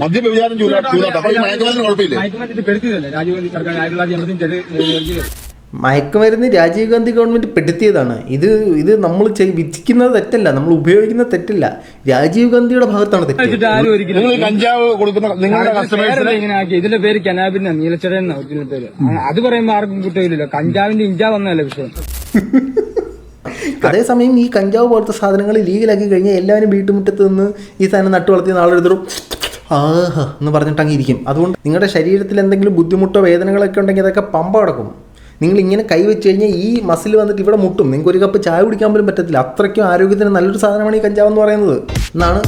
മദ്യവ്യഭിചാരം ചൂതാട്ടം അപ്പൊ ഈ മയക്കുമരുന്ന് കുഴപ്പമില്ലേ? മയക്കുമരുന്ന് പെടുത്തിയതല്ലേ? രാജീവ് ഗാന്ധി ഗവൺമെന്റ് പെടുത്തിയതാണ്. ഇത് ഇത് നമ്മൾ വിധിക്കുന്നത് തെറ്റല്ല. നമ്മൾ ഉപയോഗിക്കുന്ന തെറ്റല്ല. രാജീവ് ഗാന്ധിയുടെ ഭാഗത്താണ് തെറ്റ്. കഞ്ചാവ് കൊടുക്കുന്ന നിങ്ങളുടെ പേരല്ല കസ്റ്റമേഴ്സിന് ഇങ്ങനെ ആക്കി ഇതിന്റെ പേര് കനാബിന്റെ ഒറിജിനൽ പേര്. അത് പറയുമ്പോ ആർക്കും കുറ്റമില്ലല്ലോ കഞ്ചാവിന്റെ ഇഞ്ചാ വന്നതല്ല വിഷയം. അതേസമയം ഈ കഞ്ചാവ് പോലത്തെ സാധനങ്ങൾ ലീഗലാക്കി കഴിഞ്ഞാൽ എല്ലാവരും വീട്ടുമുറ്റത്ത് നിന്ന് ഈ സാധനം നട്ടു വളർത്തി നാളെടുത്തിടും ആഹ് എന്ന് പറഞ്ഞിട്ട് അങ്ങ് ഇരിക്കും. അതുകൊണ്ട് നിങ്ങളുടെ ശരീരത്തിൽ എന്തെങ്കിലും ബുദ്ധിമുട്ടോ വേദനകളൊക്കെ ഉണ്ടെങ്കിൽ അതൊക്കെ പമ്പ കിടക്കും. നിങ്ങൾ ഇങ്ങനെ കൈ വെച്ച് കഴിഞ്ഞാൽ ഈ മസിൽ വന്നിട്ട് ഇവിടെ മുട്ടും. നിങ്ങൾക്ക് ഒരു കപ്പ് ചായ കുടിക്കാൻ പോലും പറ്റത്തില്ല. അത്രയ്ക്കും ആരോഗ്യത്തിന് നല്ലൊരു സാധനമാണ് ഈ കഞ്ചാവ് എന്ന് പറയുന്നത്. എന്നാണ്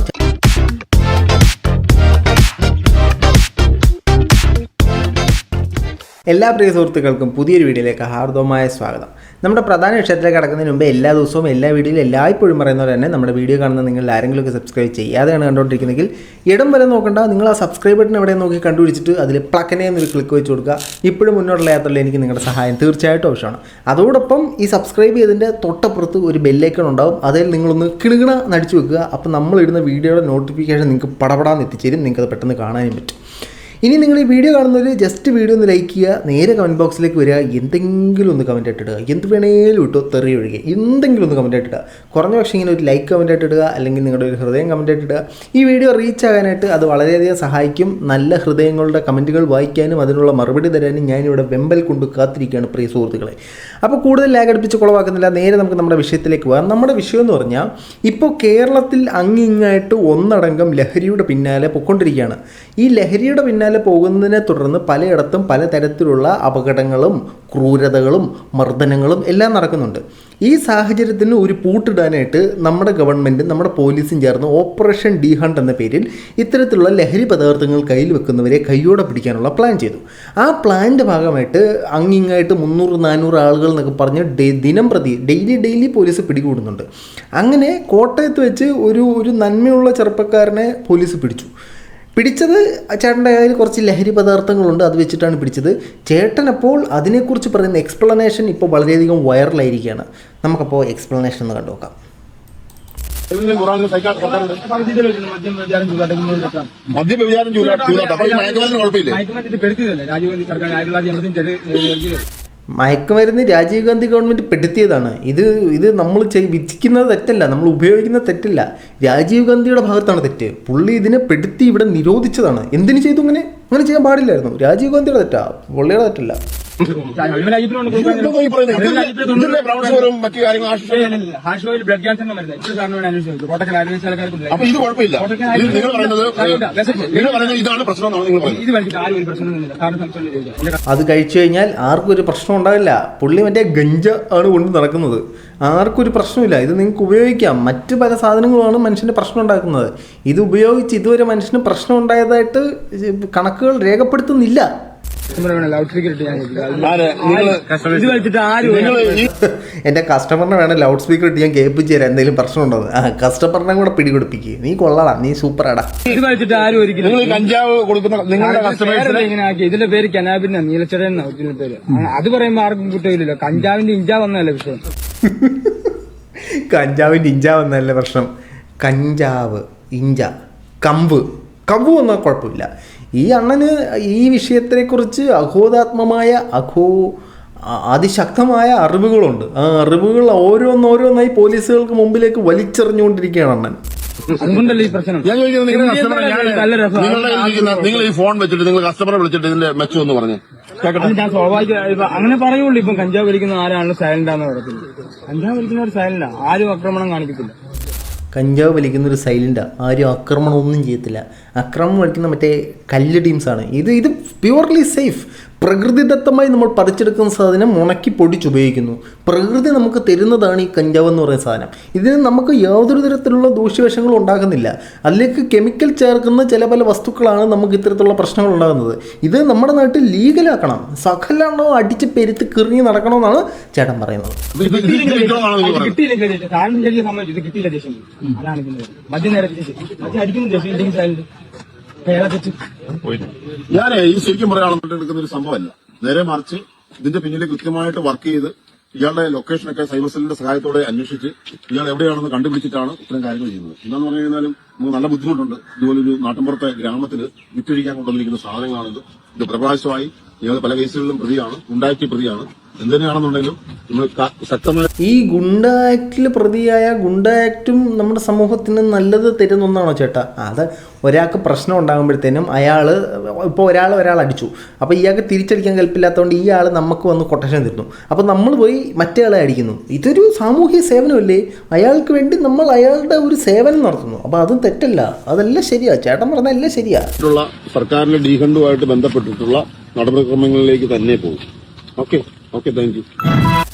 എല്ലാ പ്രിയ സുഹൃത്തുക്കൾക്കും പുതിയൊരു വീഡിയോയിലേക്ക് ഹാർദവമായ സ്വാഗതം. നമ്മുടെ പ്രധാന വിഷയത്തിലേക്ക് കടക്കുന്നതിന് മുമ്പ് എല്ലാ ദിവസവും എല്ലാ വീഡിയോയിലും എല്ലായ്പ്പോഴും പറയുന്ന പോലെ തന്നെ നമ്മുടെ വീഡിയോ കാണുന്ന നിങ്ങൾ ആരെങ്കിലുമൊക്കെ സബ്സ്ക്രൈബ് ചെയ്യാതെയാണ് കണ്ടുകൊണ്ടിരിക്കുന്നതെങ്കിൽ ഇടം വരെ നോക്കണ്ട. നിങ്ങൾ ആ സബ്സ്ക്രൈബ് ബട്ടൺ എവിടെ നോക്കി കണ്ടുപിടിച്ചിട്ട് അതിൽ പ്ലക്കനെ എന്നൊരു ക്ലിക്ക് വെച്ച് കൊടുക്കുക. ഇപ്പോഴും മുന്നോട്ടുള്ള യാത്രയിൽ എനിക്ക് നിങ്ങളുടെ സഹായം തീർച്ചയായിട്ടും ആവശ്യമാണ്. അതോടൊപ്പം ഈ സബ്സ്ക്രൈബ് ചെയ്തതിന്റെ തൊട്ടപ്പുറത്ത് ഒരു ബെല്ലൈക്കൺ ഉണ്ടാവും. അതിൽ നിങ്ങളൊന്ന് കിളുകിണ നടിച്ചു വെക്കുക. അപ്പോൾ നമ്മളിടുന്ന വീഡിയോയുടെ നോട്ടിഫിക്കേഷൻ നിങ്ങൾക്ക് പടപടാന്ന് എത്തിച്ചേരും. നിങ്ങൾക്കത് പെട്ടെന്ന് കാണാനും പറ്റും. ഇനി നിങ്ങൾ ഈ വീഡിയോ കാണുന്നവർ ജസ്റ്റ് വീഡിയോ ഒന്ന് ലൈക്ക് ചെയ്യുക. നേരെ കമന്റ് ബോക്സിലേക്ക് വരിക. എന്തെങ്കിലും ഒന്ന് കമന്റ് ആയിട്ട് ഇടുക എന്ത് വേണേലും ഇട്ടോ തെറി ഒഴികെ. എന്തെങ്കിലും ഒന്ന് കമന്റ് ആയിട്ട് ഇടുക കുറഞ്ഞ പക്ഷേ ഇങ്ങനെ ഒരു ലൈക്ക് കമന്റ് ആയിട്ട് ഇടുക അല്ലെങ്കിൽ നിങ്ങളുടെ ഒരു ഹൃദയം കമന്റ് ആയിട്ട് ഇടുക ഈ വീഡിയോ റീച്ച് ആകാനായിട്ട് അത് വളരെയധികം സഹായിക്കും. നല്ല ഹൃദയങ്ങളുടെ കമന്റുകൾ വായിക്കാനും അതിനുള്ള മറുപടി തരാനും ഞാനിവിടെ വെമ്പൽ കൊണ്ട് കാത്തിരിക്കുകയാണ് പ്രിയ സുഹൃത്തുക്കളെ. അപ്പോൾ കൂടുതൽ ലാഗ് അടുപ്പിച്ച് കുളവാക്കുന്നില്ല. നേരെ നമുക്ക് നമ്മുടെ വിഷയത്തിലേക്ക് പോകാം. നമ്മുടെ വിഷയം എന്ന് പറഞ്ഞാൽ ഇപ്പോൾ കേരളത്തിൽ അങ്ങിങ്ങായിട്ട് ഒന്നടങ്കം ലഹരിയുടെ പിന്നാലെ പൊയ്ക്കൊണ്ടിരിക്കുകയാണ് ഈ ലഹരിയുടെ പിന്നാലെ പോകുന്നതിനെ തുടർന്ന് പലയിടത്തും പലതരത്തിലുള്ള അപകടങ്ങളും ക്രൂരതകളും മർദ്ദനങ്ങളും എല്ലാം നടക്കുന്നുണ്ട്. ഈ സാഹചര്യത്തിന് ഒരു പൂട്ടിടാനായിട്ട് നമ്മുടെ ഗവൺമെന്റ് നമ്മുടെ പോലീസും ചേർന്ന് ഓപ്പറേഷൻ ഡി ഹണ്ട് എന്ന പേരിൽ ഇത്തരത്തിലുള്ള ലഹരി പദാർത്ഥങ്ങൾ കയ്യിൽ വെക്കുന്നവരെ കൈയോടെ പിടിക്കാനുള്ള പ്ലാൻ ചെയ്തു. ആ പ്ലാനിന്റെ ഭാഗമായിട്ട് അങ്ങിങ്ങായിട്ട് മുന്നൂറ് നാനൂറ് ആളുകൾ എന്നൊക്കെ പറഞ്ഞ് ഡേ ദിനം പ്രതി ഡെയിലി ഡെയിലി പോലീസ് പിടികൂടുന്നുണ്ട്. അങ്ങനെ കോട്ടയത്ത് വെച്ച് ഒരു ഒരു നന്മയുള്ള ചെറുപ്പക്കാരനെ പോലീസ് പിടിച്ചു. പിടിച്ചത് ചേട്ടന്റെ കയ്യിൽ കുറച്ച് ലഹരി പദാർത്ഥങ്ങളുണ്ട് അത് വെച്ചിട്ടാണ് പിടിച്ചത്. ചേട്ടൻ അപ്പോൾ അതിനെക്കുറിച്ച് പറയുന്ന എക്സ്പ്ലനേഷൻ ഇപ്പോൾ വളരെയധികം വൈറലായിരിക്കുകയാണ്. നമുക്കപ്പോൾ എക്സ്പ്ലനേഷൻ ഒന്ന് കണ്ടു നോക്കാം ഖുറാനിൽ സൈക്കാ- സർക്കാരുണ്ട്. മദ്യം വിചാരം ചൂതാട്ടം മദ്യവ്യഭിചാരം ചൂതാട്ടം ചൂതാട്ടം അപ്പൊ ഈ മയക്കുമരുന്ന് കുഴപ്പമില്ലേ? മയക്കുമരുന്ന് പെടുത്തിയതല്ലേ രാജീവ് ഗാന്ധി സർക്കാർ ആയിരത്തി തൊള്ളായിരത്തി എൺപത്തി മയക്കുമരുന്ന് രാജീവ് ഗാന്ധി ഗവൺമെന്റ് പെടുത്തിയതാണ്. ഇത് ഇത് നമ്മൾ വിധിക്കുന്നത് തെറ്റല്ല നമ്മൾ ഉപയോഗിക്കുന്ന തെറ്റല്ല. രാജീവ് ഗാന്ധിയുടെ ഭാഗത്താണ് തെറ്റ്. പുള്ളി ഇതിനെ പെടുത്തി ഇവിടെ നിരോധിച്ചതാണ്. എന്തിനു ചെയ്തു ഇങ്ങനെ? അങ്ങനെ ചെയ്യാൻ പാടില്ലായിരുന്നു. രാജീവ് ഗാന്ധിയുടെ തെറ്റാ പുള്ളിയുടെ തെറ്റല്ല. മറ്റു ഹാഷ് ഓയിൽ ബ്ലഡ് അപ്പൊ ഇത് കുഴപ്പമില്ല. നിങ്ങൾ പറയുന്നത് നിങ്ങൾ പറയുന്നത് ഇതാണ് പ്രശ്നം അത് കഴിച്ചു കഴിഞ്ഞാൽ ആർക്കും ഒരു പ്രശ്നം ഉണ്ടാവില്ല. പുള്ളി മറ്റേ ഗഞ്ച ആണ് കൊണ്ട് നടക്കുന്നത്. ആർക്കും ഒരു പ്രശ്നമില്ല. ഇത് നിങ്ങൾക്ക് ഉപയോഗിക്കാം. മറ്റ് പല സാധനങ്ങളുമാണ് മനുഷ്യന് പ്രശ്നം ഉണ്ടാക്കുന്നത്. ഇത് ഉപയോഗിച്ച് ഇതുവരെ മനുഷ്യന് പ്രശ്നം ഉണ്ടായതായിട്ട് കണക്കുകൾ രേഖപ്പെടുത്തുന്നില്ല. ലൗഡ് സ്പീക്കർ ഇട്ട് ഞാൻ ചോദിക്കാം. നിങ്ങൾ ഇത് വലിച്ചിട്ട് ആരും എന്റെ കസ്റ്റമറിനെ വേണം ലൗഡ് സ്പീക്കർ ഇട്ട് ഞാൻ കേൾപ്പിച്ച് തരാം എന്തെങ്കിലും പ്രശ്നം ഉണ്ടോ ആ കസ്റ്റമറിനെ കൂടെ പിടികൊടുപ്പിക്കുക നീ കൊള്ളാടാ നീ സൂപ്പറാടാ. ഇത് വെച്ചിട്ട് ആരും ഒരിക്കലും നിങ്ങൾ കഞ്ചാവ് കൊടുക്കുന്ന നിങ്ങളുടെ പേരല്ല കസ്റ്റമേഴ്സിന് ഇങ്ങനെ ആക്കി? ഇതിന്റെ പേര് കനാബിന്റെ നീലച്ചട എന്ന ഒറിജിനൽ പേര് അത് പറയുമ്പോ ആർക്കും കുറ്റമില്ലല്ലോ കഞ്ചാവിന്റെ ഇഞ്ചാ വന്നല്ലേ വിഷയം കഞ്ചാവിന്റെ ഇഞ്ചാ വന്നല്ലേ പ്രശ്നം? കഞ്ചാവ് ഇഞ്ച കമ്പ്. കമ്പ് വന്നാൽ കുഴപ്പമില്ല. ഈ അണ്ണന് ഈ വിഷയത്തെക്കുറിച്ച് അഘോതാത്മമായ അഘോ അതിശക്തമായ അറിവുകളുണ്ട്. ആ അറിവുകൾ ഓരോന്നോരോന്നായി പോലീസുകൾക്ക് മുമ്പിലേക്ക് വലിച്ചെറിഞ്ഞുകൊണ്ടിരിക്കുകയാണ് അണ്ണൻ. അതുകൊണ്ടല്ലേ ഈ പ്രശ്നം? ഞാൻ ചോദിക്കുന്നത് നിങ്ങളുടെ കസ്റ്റമറെ ഞാൻ നിങ്ങൾ ഈ ഫോൺ വെച്ചിട്ട് നിങ്ങൾ കസ്റ്റമറെ വിളിച്ചിട്ട് ഇതിന്റെ മെച്ചം എന്ന് പറഞ്ഞു. ഞാൻ സ്വാഭാവിക അങ്ങനെ പറയുള്ളൂ. ഇപ്പം കഞ്ചാവ് വലിക്കുന്ന ആരാണ്? സൈലന്റ് ആണെന്ന് പറയത്തില്ല കഞ്ചാവ് വലിക്കുന്നവർ സൈലന്റാ. ആരും ആക്രമണം കാണിക്കത്തില്ല. കഞ്ചാവ് വലിക്കുന്ന ഒരു സൈലന്റാണ് ആരും ആക്രമണമൊന്നും ചെയ്യത്തില്ല. ആക്രമണം വലിക്കുന്ന മറ്റേ കല്ല് ടീംസാണ്. ഇത് ഇത് പ്യുവർലി സേഫ് പ്രകൃതിദത്തമായി നമ്മൾ പറിച്ചെടുക്കുന്ന സാധനം ഉണക്കി പൊടിച്ചുപയോഗിക്കുന്നു. പ്രകൃതി നമുക്ക് തരുന്നതാണ് ഈ കഞ്ചാവ് എന്ന് പറയുന്ന സാധനം. ഇതിന് നമുക്ക് യാതൊരു തരത്തിലുള്ള ദൂഷ്യവശങ്ങളും ഉണ്ടാകുന്നില്ല. അതിലേക്ക് കെമിക്കൽ ചേർക്കുന്ന ചില പല വസ്തുക്കളാണ് നമുക്ക് ഇത്തരത്തിലുള്ള പ്രശ്നങ്ങൾ ഉണ്ടാകുന്നത്. ഇത് നമ്മുടെ നാട്ടിൽ ലീഗലാക്കണം. സകലാണോ അടിച്ച് പെരുത്ത് കിറിഞ്ഞ് നടക്കണമെന്നാണ് ചേട്ടൻ പറയുന്നത്. മദ്യം നേരെ ചേച്ചി മദ്യം അടിക്കുന്നു ഞാൻ ഈ ശരിക്കും പറയുകയാണെന്നുണ്ടെങ്കിൽ എടുക്കുന്ന ഒരു സംഭവമല്ല. നേരെ മറിച്ച് ഇതിന്റെ പിന്നിൽ കൃത്യമായിട്ട് വർക്ക് ചെയ്ത് ഇയാളുടെ ലൊക്കേഷനൊക്കെ സൈബർ സെല്ലിന്റെ സഹായത്തോടെ അന്വേഷിച്ച് ഇയാൾ എവിടെയാണെന്ന് കണ്ടുപിടിച്ചിട്ടാണ് ഇത്തരം കാര്യങ്ങൾ ചെയ്യുന്നത്. എന്താന്ന് പറഞ്ഞു കഴിഞ്ഞാലും നമുക്ക് നല്ല ബുദ്ധിമുട്ടുണ്ട്. ഇതുപോലെ ഒരു നാട്ടിൻപുറത്തെ ഗ്രാമത്തിൽ വിറ്റഴിക്കാൻ കൊണ്ടുവന്നിരിക്കുന്ന സാധനങ്ങളാണിത്. ഇത് പ്രകാശമായി ഇയാൾ പല കേസുകളിലും പ്രതിയാണ്. ഉണ്ടാക്കിയ പ്രതിയാണ്. എന്തിനാണെന്നുണ്ടെങ്കിലും ഈ ഗുണ്ട ആക്ടിൽ പ്രതിയായ ഗുണ്ട ആക്ടും നമ്മുടെ സമൂഹത്തിന് നല്ലത് തരുന്ന ഒന്നാണോ ചേട്ടാ? അത് ഒരാൾക്ക് പ്രശ്നം ഉണ്ടാകുമ്പോഴത്തേനും അയാൾ ഇപ്പോൾ ഒരാൾ ഒരാൾ അടിച്ചു. അപ്പോൾ ഇയാൾക്ക് തിരിച്ചടിക്കാൻ കൽപ്പില്ലാത്തതുകൊണ്ട് ഈ ആൾ നമുക്ക് വന്ന് കൊട്ടേഷൻ തരുന്നു. അപ്പോൾ നമ്മൾ പോയി മറ്റേ ആളെ അടിക്കുന്നു. ഇതൊരു സാമൂഹ്യ സേവനമല്ലേ? അയാൾക്ക് വേണ്ടി നമ്മൾ അയാളുടെ ഒരു സേവനം നടത്തുന്നു. അപ്പോൾ അതും തെറ്റല്ല. അതെല്ലാം ശരിയാ. ചേട്ടൻ പറഞ്ഞ എല്ലാം ശരിയാ. സർക്കാരിന്റെ ഡീഹണ്ടുമായിട്ട് ബന്ധപ്പെട്ടിട്ടുള്ള നടപടിക്രമങ്ങളിലേക്ക് തന്നെ പോകും. ഓക്കെ. ഓക്കെ താങ്ക് യു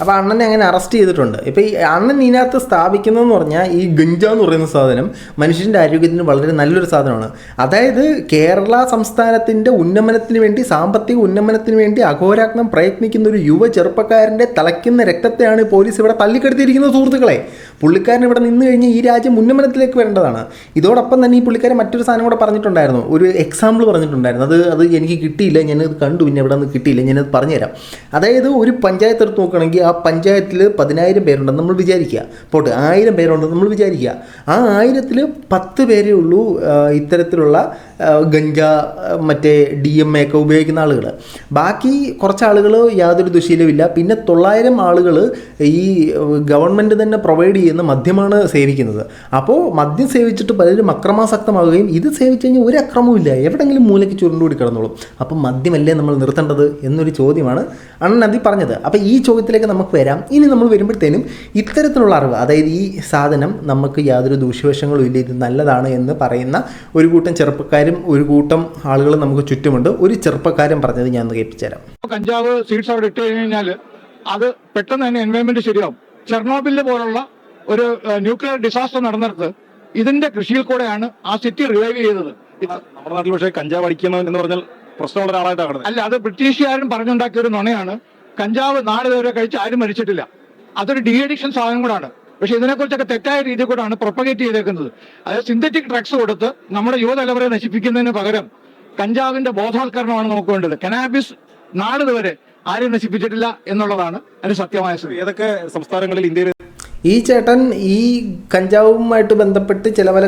അപ്പോൾ അണ്ണനെ അങ്ങനെ അറസ്റ്റ് ചെയ്തിട്ടുണ്ട്. ഇപ്പോൾ ഈ അണ്ണൻ ഇതിനകത്ത് സ്ഥാപിക്കുന്നതെന്ന് പറഞ്ഞാൽ ഈ ഗഞ്ച എന്ന് പറയുന്ന സാധനം മനുഷ്യന്റെ ആരോഗ്യത്തിന് വളരെ നല്ലൊരു സാധനമാണ്. അതായത് കേരള സംസ്ഥാനത്തിന്റെ ഉന്നമനത്തിന് വേണ്ടി സാമ്പത്തിക ഉന്നമനത്തിന് വേണ്ടി അഘോരാഗ്നം പ്രയത്നിക്കുന്ന ഒരു യുവ ചെറുപ്പക്കാരന്റെ തലയ്ക്കുന്ന രക്തത്തെയാണ് പോലീസ് ഇവിടെ തള്ളിക്കെടുത്തിരിക്കുന്ന സുഹൃത്തുക്കളെ. പുള്ളിക്കാരൻ ഇവിടെ നിന്ന് കഴിഞ്ഞ് ഈ രാജ്യം ഉന്നമനത്തിലേക്ക് വരേണ്ടതാണ്. ഇതോടൊപ്പം തന്നെ ഈ പുള്ളിക്കാരൻ മറ്റൊരു സാധനം കൂടെ പറഞ്ഞിട്ടുണ്ടായിരുന്നു. ഒരു എക്സാമ്പിൾ പറഞ്ഞിട്ടുണ്ടായിരുന്നു. അത് അത് എനിക്ക് കിട്ടിയില്ല ഞാനത് കണ്ടു പിന്നെ ഇവിടെ നിന്ന് കിട്ടിയില്ല ഞാനത് പറഞ്ഞുതരാം. അതായത് ഒരു പഞ്ചായത്ത് എടുത്ത് നോക്കുകയാണെങ്കിൽ ആ പഞ്ചായത്തിൽ പതിനായിരം പേരുണ്ടെന്ന് നമ്മൾ വിചാരിക്കുക. പോട്ടെ ആയിരം പേരുണ്ടെന്ന് നമ്മൾ വിചാരിക്കുക. ആ ആയിരത്തിൽ പത്ത് പേരേ ഉള്ളൂ ഇത്തരത്തിലുള്ള ഗഞ്ച മറ്റേ ഡി എം എ ഒക്കെ ഉപയോഗിക്കുന്ന ആളുകൾ ബാക്കി കുറച്ച് ആളുകൾ യാതൊരു ദുശീലമില്ല പിന്നെ തൊള്ളായിരം ആളുകൾ ഈ ഗവൺമെന്റ് തന്നെ പ്രൊവൈഡ് ചെയ്യുന്ന മദ്യമാണ് സേവിക്കുന്നത്. അപ്പോൾ മദ്യം സേവിച്ചിട്ട് പലരും അക്രമാസക്തമാവുകയും ഇത് സേവിച്ച് കഴിഞ്ഞാൽ ഒരു അക്രമവുമില്ല എവിടെയെങ്കിലും മൂലയ്ക്ക് ചുരുണ്ടുകൂടി കിടന്നോളും. അപ്പോൾ മദ്യമല്ലേ നമ്മൾ നിർത്തേണ്ടത് എന്നൊരു ചോദ്യമാണ് അണ്ണൻ. അതി പറഞ്ഞത്. അപ്പോൾ ഈ ചോദ്യത്തിലേക്ക് നമുക്ക് വരാം. ഇനി നമ്മൾ വരുമ്പോഴത്തേനും ഇത്തരത്തിലുള്ള അറിവ് അതായത് ഈ സാധനം നമുക്ക് യാതൊരു ദൂഷ്യവശങ്ങളും ഇല്ല ഇത് നല്ലതാണ് എന്ന് പറയുന്ന ഒരു കൂട്ടം ചെറുപ്പക്കാരും ഒരു കൂട്ടം ആളുകളും നമുക്ക് ചുറ്റുമുണ്ട്. ഒരു ചെറുപ്പക്കാരൻ പറഞ്ഞത് ഞാൻ ഒന്ന് കേൾപ്പിച്ചു തരാം കഞ്ചാവ് സീഡ്സ് അവിടെ ഇട്ട് കഴിഞ്ഞാൽ അത് പെട്ടെന്ന് തന്നെ എൻവയോൺമെന്റ് ശരിയാവും. ചെർണോബിൽ പോലുള്ള ഒരു ന്യൂക്ലിയർ ഡിസാസ്റ്റർ നടന്നിടത്ത് ഇതിന്റെ കൃഷിയിൽ കൂടെയാണ് ആ സിറ്റി റിവൈവ് ചെയ്തത്. നമ്മുടെ നാട്ടിൽ പക്ഷേ കഞ്ചാവ് അടിക്കുന്നവൻ എന്ന് പറഞ്ഞാൽ പ്രശ്നമുള്ള ഒരാളായിട്ടാണ് അല്ല അത് ബ്രിട്ടീഷുകാരും പറഞ്ഞുണ്ടാക്കിയ ഒരു നുണയാണ് കഞ്ചാവ് നാളെ വരെ കഴിച്ച് ആരും മരിച്ചിട്ടില്ല. അതൊരു ഡി അഡിക്ഷൻ സാധനം കൂടാണ്. പക്ഷെ ഇതിനെക്കുറിച്ചൊക്കെ തെറ്റായ രീതിയിൽ കൂടാണ് പ്രൊപ്പഗേറ്റ് ചെയ്തേക്കുന്നത്. അതായത് സിന്തറ്റിക് ഡ്രഗ്സ് കൊടുത്ത് നമ്മുടെ യുവതലമുറയെ നശിപ്പിക്കുന്നതിന് പകരം കഞ്ചാവിന്റെ ബോധവൽക്കരണമാണ് നമുക്ക് വേണ്ടത്. കനാബിസ് നാളിതുവരെ വരെ ആരും നശിപ്പിച്ചിട്ടില്ല എന്നുള്ളതാണ് അതിന് സത്യമായ ഏതൊക്കെ സംസ്ഥാനങ്ങളിൽ ഇന്ത്യയിൽ ഈ ചേട്ടൻ ഈ കഞ്ചാവുമായിട്ട് ബന്ധപ്പെട്ട് ചില പല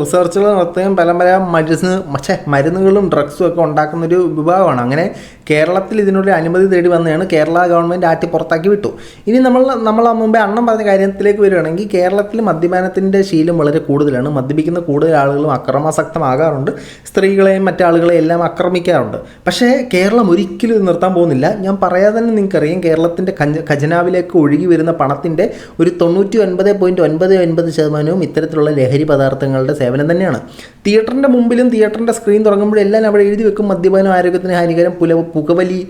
റിസർച്ചുകൾ നടത്തുകയും പല പല മരുന്ന് മച്ചേ മരുന്നുകളും ഡ്രഗ്സും ഒക്കെ ഉണ്ടാക്കുന്ന ഒരു വിഭാഗമാണ്. അങ്ങനെ കേരളത്തിൽ ഇതിനൊരു അനുമതി തേടി വന്നതാണ്. കേരള ഗവൺമെന്റ് ആറ്റി പുറത്താക്കി വിട്ടു. ഇനി നമ്മൾ നമ്മൾ മുമ്പേ അണ്ണം പറഞ്ഞ കാര്യത്തിലേക്ക് വരികയാണെങ്കിൽ കേരളത്തിൽ മദ്യപാനത്തിന്റെ ശീലം വളരെ കൂടുതലാണ്. മദ്യപിക്കുന്ന കൂടുതൽ ആളുകളും അക്രമാസക്തമാകാറുണ്ട്. സ്ത്രീകളെയും മറ്റാളുകളെയും എല്ലാം ആക്രമിക്കാറുണ്ട്. പക്ഷേ കേരളം ഒരിക്കലും ഇത് നിർത്താൻ പോകുന്നില്ല. ഞാൻ പറയാതെ തന്നെ നിങ്ങൾക്കറിയാം കേരളത്തിന്റെ ഖജനാവിലേക്ക് ഒഴുകി വരുന്ന പണത്തിന്റെ ഒരു തൊണ്ണൂറ്റി ഒൻപത് പോയിന്റ് ഒൻപത് ഒൻപത് ശതമാനവും ഇത്തരത്തിലുള്ള ലഹരി പദാർത്ഥങ്ങളുടെ സേവനം തന്നെയാണ്. തിയേറ്ററിന്റെ മുമ്പിലും തിയേറ്ററിന്റെ സ്ക്രീൻ തുടങ്ങുമ്പോഴും എല്ലാം അവിടെ എഴുതി വെക്കും മദ്യപാനം ആരോഗ്യത്തിന് ഹാനികരം പുല പുകവലി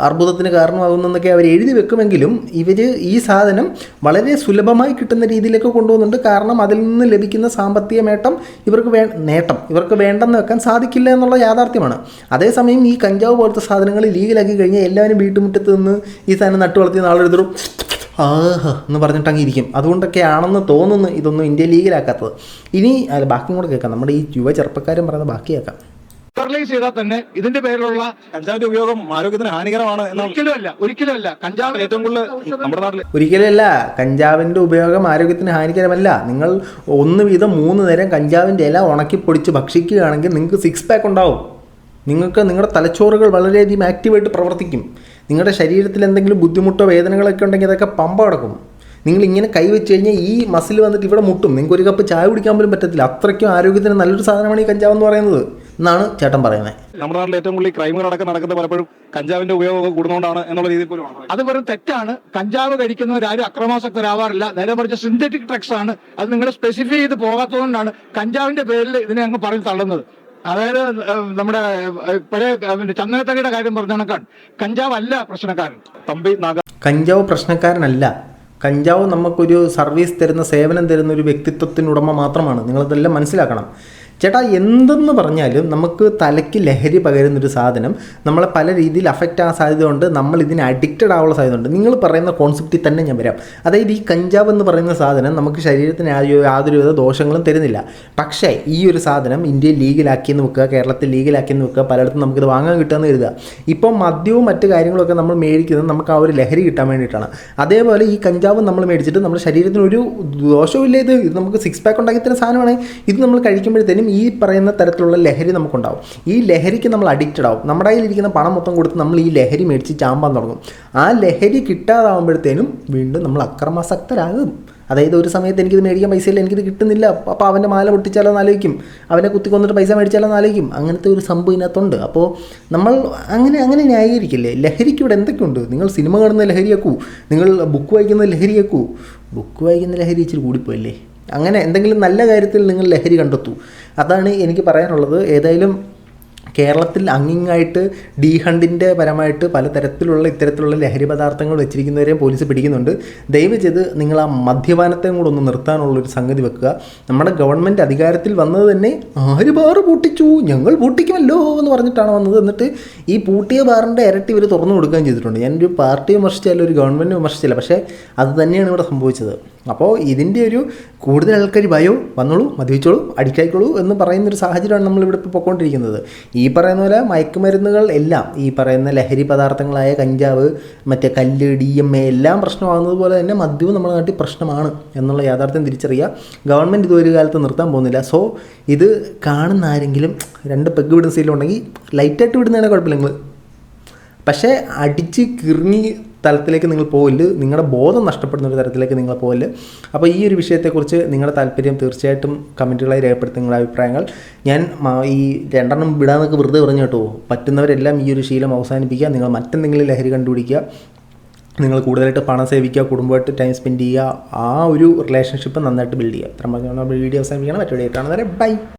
അർബുദത്തിന് കാരണമാകുന്നെന്നൊക്കെ അവർ എഴുതി വെക്കുമെങ്കിലും ഇവർ ഈ സാധനം വളരെ സുലഭമായി കിട്ടുന്ന രീതിയിലേക്ക് കൊണ്ടുപോകുന്നുണ്ട് കാരണം അതിൽ നിന്ന് ലഭിക്കുന്ന സാമ്പത്തിക നേട്ടം ഇവർക്ക് വേ നേട്ടം ഇവർക്ക് വേണ്ടെന്ന് വെക്കാൻ സാധിക്കില്ല എന്നുള്ള യാഥാർത്ഥ്യമാണ്. അതേസമയം ഈ കഞ്ചാവ് പോലത്തെ സാധനങ്ങൾ ലീഗലാക്കി കഴിഞ്ഞാൽ എല്ലാവരും വീട്ടുമുറ്റത്ത് നിന്ന് ഈ സാധനം നട്ടു നാളെ നാളെടുത്തിടും ആഹ് എന്ന് പറഞ്ഞിട്ട് അങ്ങ് ഇരിക്കും. അതുകൊണ്ടൊക്കെയാണെന്ന് തോന്നുന്നു ഇതൊന്നും ഇന്ത്യ ലീഗിലാക്കാത്തത്. ഇനി അല്ല ബാക്കിയും കൂടെ കേൾക്കാം. നമ്മുടെ ഈ യുവ ചെറുപ്പക്കാരൻ പറയുന്നത് ബാക്കിയാക്കാം റിലീസ് ചെയ്താൽ തന്നെ ഇതിന്റെ പേരിലുള്ള കഞ്ചാവിന്റെ ഉപയോഗം ആരോഗ്യത്തിന് ഹാനികരമാണ് എന്നാണ് ഒരിക്കലും അല്ല ഒരിക്കലും കഞ്ചാവ് ഏറ്റവും കൂടുതൽ നമ്മുടെ നാട്ടിൽ ഒരിക്കലല്ല കഞ്ചാവിന്റെ ഉപയോഗം ആരോഗ്യത്തിന് ഹാനികരമല്ല. നിങ്ങൾ ഒന്ന് വീതം മൂന്ന് നേരം കഞ്ചാവിന്റെ ഇല ഉണക്കി പൊടിച്ച് ഭക്ഷിക്കുകയാണെങ്കിൽ നിങ്ങൾക്ക് സിക്സ് പാക്ക് ഉണ്ടാവും. നിങ്ങൾക്ക് നിങ്ങളുടെ തലച്ചോറുകൾ വളരെയധികം ആക്റ്റീവായിട്ട് പ്രവർത്തിക്കും. നിങ്ങളുടെ ശരീരത്തിൽ എന്തെങ്കിലും ബുദ്ധിമുട്ടോ വേദനകളൊക്കെ ഉണ്ടെങ്കിൽ അതൊക്കെ പമ്പ കിടക്കും നിങ്ങൾ ഇങ്ങനെ കൈവച്ച് കഴിഞ്ഞാൽ ഈ മസിൽ വന്നിട്ട് ഇവിടെ മുട്ടും. നിങ്ങൾക്ക് ഒരു കപ്പ് ചായ കുടിക്കാൻ പോലും പറ്റത്തില്ല. അത്രയ്ക്കും ആരോഗ്യത്തിന് നല്ലൊരു സാധനമാണ് ഈ കഞ്ചാവ് എന്ന് പറയുന്നത് എന്നാണ് ചേട്ടൻ പറയുന്നത്. നമ്മുടെ നാട്ടിൽ ഏറ്റവും കൂടുതൽ ക്രൈമുകൾ അടക്കം നടക്കുന്നത് പലപ്പോഴും കഞ്ചാവിന്റെ ഉപയോഗം കൂടുന്നതുകൊണ്ടാണ് എന്നുള്ള രീതിയിൽ പോലും അത് വെറും തെറ്റാണ്. കഞ്ചാവ് കഴിക്കുന്നവരാരും അക്രമാസക്തരാവാറില്ല. നേരെ മറിച്ച് സിന്തറ്റിക് ഡ്രഗ്സ് ആണ്. അത് നിങ്ങൾ സ്പെസിഫൈ ചെയ്ത് പോകാത്തതുകൊണ്ടാണ് കഞ്ചാവിന്റെ പേരിൽ ഇതിനെ അങ്ങ് പറഞ്ഞു തള്ളുന്നത്. അതായത് നമ്മുടെ പഴയ ചന്ദനത്തകയുടെ കാര്യം പറഞ്ഞ കഞ്ചാവ് അല്ല പ്രശ്നക്കാരൻ. തമ്പി നാഗ കഞ്ചാവ് പ്രശ്നക്കാരനല്ല. കഞ്ചാവ് നമുക്കൊരു സർവീസ് തരുന്ന സേവനം തരുന്ന ഒരു വ്യക്തിത്വത്തിനുടമ മാത്രമാണ്. നിങ്ങളതെല്ലാം മനസ്സിലാക്കണം. ചേട്ടാ എന്തെന്ന് പറഞ്ഞാലും നമുക്ക് തലയ്ക്ക് ലഹരി പകരുന്നൊരു സാധനം നമ്മളെ പല രീതിയിൽ അഫക്റ്റ് ആകാൻ സാധ്യതയുണ്ട്. നമ്മൾ ഇതിന് അഡിക്റ്റഡ് ആവാനുള്ള സാധ്യതയുണ്ട്. നിങ്ങൾ പറയുന്ന കോൺസെപ്റ്റിൽ തന്നെ ഞാൻ വരാം. അതായത് ഈ കഞ്ചാവ് എന്ന് പറയുന്ന സാധനം നമുക്ക് ശരീരത്തിന് യാതൊരു യാതൊരുവിധ ദോഷങ്ങളും തരുന്നില്ല. പക്ഷേ ഈ ഒരു സാധനം ഇന്ത്യയിൽ ലീഗലാക്കിയെന്ന് വെക്കുക കേരളത്തിൽ ലീഗലാക്കിയെന്ന് വെക്കുക പലയിടത്തും നമുക്കിത് വാങ്ങാൻ കിട്ടുമെന്ന് കരുതുക. ഇപ്പം മദ്യവും മറ്റു കാര്യങ്ങളൊക്കെ നമ്മൾ മേടിക്കുന്നത് നമുക്ക് ആ ഒരു ലഹരി കിട്ടാൻ വേണ്ടിയിട്ടാണ്. അതേപോലെ ഈ കഞ്ചാവ് നമ്മൾ മേടിച്ചിട്ട് നമ്മുടെ ശരീരത്തിന് ഒരു ദോഷവും ഇത് ഇത് നമുക്ക് സിക്സ് പാക്ക് ഉണ്ടാക്കി തരുന്ന സാധനമാണ്. ഇത് നമ്മൾ കഴിക്കുമ്പോഴത്തേനും ഈ പറയുന്ന തരത്തിലുള്ള ലഹരി നമുക്കുണ്ടാവും. ഈ ലഹരിക്ക് നമ്മൾ അഡിക്റ്റഡ് ആവും. നമ്മുടെ കയ്യിലിരിക്കുന്ന പണം മൊത്തം കൊടുത്ത് നമ്മൾ ഈ ലഹരി മേടിച്ച് ചാമ്പാൻ തുടങ്ങും. ആ ലഹരി കിട്ടാതാവുമ്പോഴത്തേനും വീണ്ടും നമ്മൾ അക്രമാസക്തരാകും. അതായത് ഒരു സമയത്ത് എനിക്കിത് മേടിക്കാൻ പൈസ ഇല്ല എനിക്കിത് കിട്ടുന്നില്ല. അപ്പോൾ അവന്റെ മാല പൊട്ടിച്ചാലോ ആലോചിക്കും. അവനെ കുത്തി കൊന്നിട്ട് പൈസ മേടിച്ചാലോ ആലോചിക്കും. അങ്ങനത്തെ ഒരു സംഭവം ഇതിനകത്തുണ്ട്. അപ്പോൾ നമ്മൾ അങ്ങനെ അങ്ങനെ ന്യായീകരിക്കില്ലേ? ലഹരിക്ക് ഇവിടെ എന്തൊക്കെയുണ്ട്? നിങ്ങൾ സിനിമ കാണുന്ന ലഹരിയാക്കൂ നിങ്ങൾ ബുക്ക് വായിക്കുന്ന ലഹരിയാക്കൂ ബുക്ക് വായിക്കുന്ന ലഹരി ഇച്ചിരി കൂടിപ്പോയില്ലേ? അങ്ങനെ എന്തെങ്കിലും നല്ല കാര്യത്തിൽ നിങ്ങൾ ലഹരി കണ്ടെത്തൂ. അതാണ് എനിക്ക് പറയാനുള്ളത്. ഏതായാലും കേരളത്തിൽ അങ്ങിങ്ങായിട്ട് ഡി ഹണ്ടിന്റെ പരമായിട്ട് പലതരത്തിലുള്ള ഇത്തരത്തിലുള്ള ലഹരി പദാർത്ഥങ്ങൾ വെച്ചിരിക്കുന്നവരെയും പോലീസ് പിടിക്കുന്നുണ്ട്. ദയവ് ചെയ്ത് നിങ്ങൾ ആ മദ്യപാനത്തെയും കൂടെ ഒന്ന് നിർത്താനുള്ളൊരു സംഗതി വെക്കുക. നമ്മുടെ ഗവൺമെന്റ് അധികാരത്തിൽ വന്നത് തന്നെ ആര് ബാറ് പൂട്ടിച്ചു? ഞങ്ങൾ പൂട്ടിക്കുമല്ലോ എന്ന് പറഞ്ഞിട്ടാണ് വന്നത്. എന്നിട്ട് ഈ പൂട്ടിയ ബാറിന്റെ ഇരട്ടി ഇവർ തുറന്നു കൊടുക്കുകയും ചെയ്തിട്ടുണ്ട്. ഞാനൊരു പാർട്ടി വിമർശിച്ചാലും ഒരു ഗവൺമെന്റ് വിമർശിച്ചില്ല. പക്ഷേ അത് തന്നെയാണ് ഇവിടെ സംഭവിച്ചത്. അപ്പോൾ ഇതിന്റെ ഒരു കൂടുതൽ ആൾക്കാർ ഭയോ വന്നോളൂ മദ്യപിച്ചോളൂ അടിക്കായിക്കോളൂ എന്ന് പറയുന്നൊരു സാഹചര്യമാണ് നമ്മളിവിടെ ഇപ്പോൾ പൊയ്ക്കൊണ്ടിരിക്കുന്നത് ഈ പറയുന്ന പോലെ മയക്കുമരുന്നുകൾ എല്ലാം ഈ പറയുന്ന ലഹരി പദാർത്ഥങ്ങളായ കഞ്ചാവ് മറ്റേ കല്ല് ഡി എം എ എല്ലാം പ്രശ്നമാകുന്നത് പോലെ തന്നെ മദ്യവും നമ്മുടെ നാട്ടിൽ പ്രശ്നമാണ് എന്നുള്ള യാഥാർത്ഥ്യം തിരിച്ചറിയുക ഗവൺമെന്റ് ഇത് ഒരു കാലത്ത് നിർത്താൻ പോകുന്നില്ല. സോ ഇത് കാണുന്ന ആരെങ്കിലും രണ്ട് പെഗ് വിടുന്ന സീലുണ്ടെങ്കിൽ ലൈറ്റായിട്ട് വിടുന്നതാണ് കുഴപ്പമില്ല നിങ്ങൾ പക്ഷേ അടിച്ച് കിറങ്ങി തലത്തിലേക്ക് നിങ്ങൾ പോകില്ല നിങ്ങളുടെ ബോധം നഷ്ടപ്പെടുന്ന ഒരു തരത്തിലേക്ക് നിങ്ങൾ പോകില്ല അപ്പോൾ ഈ ഒരു വിഷയത്തെക്കുറിച്ച് നിങ്ങളുടെ താല്പര്യം തീർച്ചയായിട്ടും കമന്റുകളായി രേഖപ്പെടുത്തി നിങ്ങളുടെ അഭിപ്രായങ്ങൾ. ഞാൻ ഈ രണ്ടെണ്ണം വിടാന്നൊക്കെ വെറുതെ പറഞ്ഞു കേട്ടോ. പറ്റുന്നവരെല്ലാം ഈ ഒരു ശീലം അവസാനിപ്പിക്കുക നിങ്ങൾ മറ്റെന്തെങ്കിലും ലഹരി കണ്ടുപിടിക്കുക നിങ്ങൾ കൂടുതലായിട്ട് പണം സേവിക്കുക കുടുംബമായിട്ട് ടൈം സ്പെൻഡ് ചെയ്യുക ആ ഒരു റിലേഷൻഷിപ്പ് നന്നായിട്ട് ബിൽഡ് ചെയ്യുക. അത്ര പറഞ്ഞാൽ വീഡിയോ അവസാനിപ്പിക്കണം മറ്റൊരു ഡേറ്റ് ആണ് ബൈ